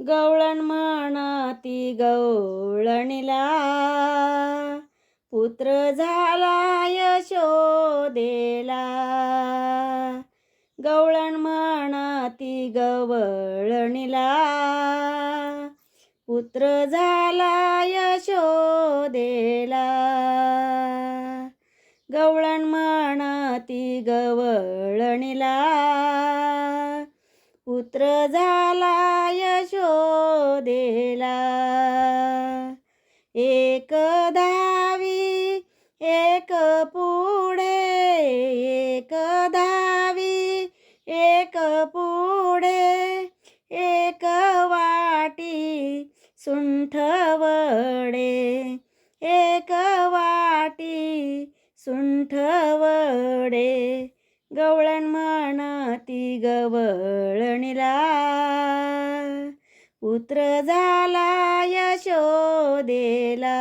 गवळण म्हणती गवळणीला. पुत्र झाला यशोदेला. गवळण म्हणती गवळणीला. पुत्र झाला यशोदेला. गवळण म्हणती गवळणीला. पुत्र झाला यशोदेला. एक धावी एक पुढे एक धावी एक पुढे एक वाटी सुंठवडे. एक वाटी सुंठवडे. गवळण म्हणती गवळणीला पुत्र झाला यशोदेला.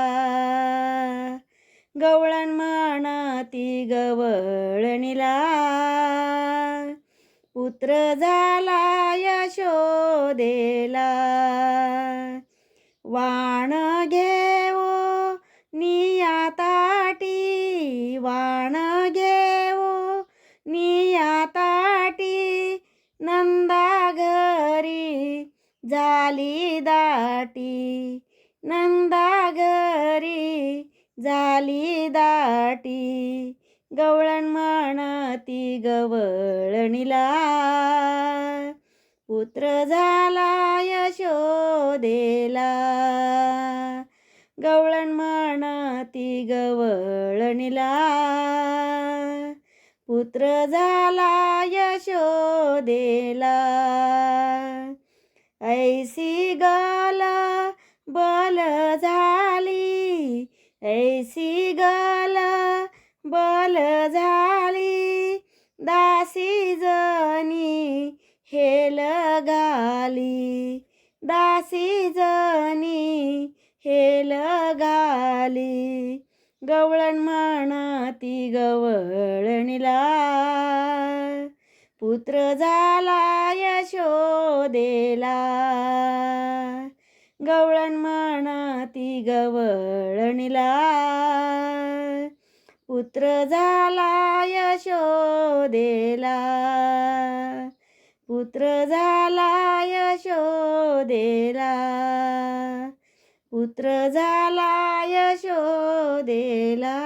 गवळण म्हणती गवळणीला पुत्र झाला यशोदेला. वाण घेवो निया ताटी वाण घरी झाली दाटी नंदा घरी झाली दाटी. गवळण म्हणती गवळणीला पुत्र झाला यशोदेला. गवळण म्हणती गवळणीला पुत्र झाला यशोदेला. ऐसी गल बल झाली ऐसी गल बल झाली दासी जनी हेल गाली दासी जनी हेल गाली. गवळण म्हणती गवळ पुत्र झाला यशोदेला. गवळण म्हणती गवळणीला पुत्र झाला यशोदेला. पुत्र झाला यशोदेला. पुत्र झाला यशोदेला.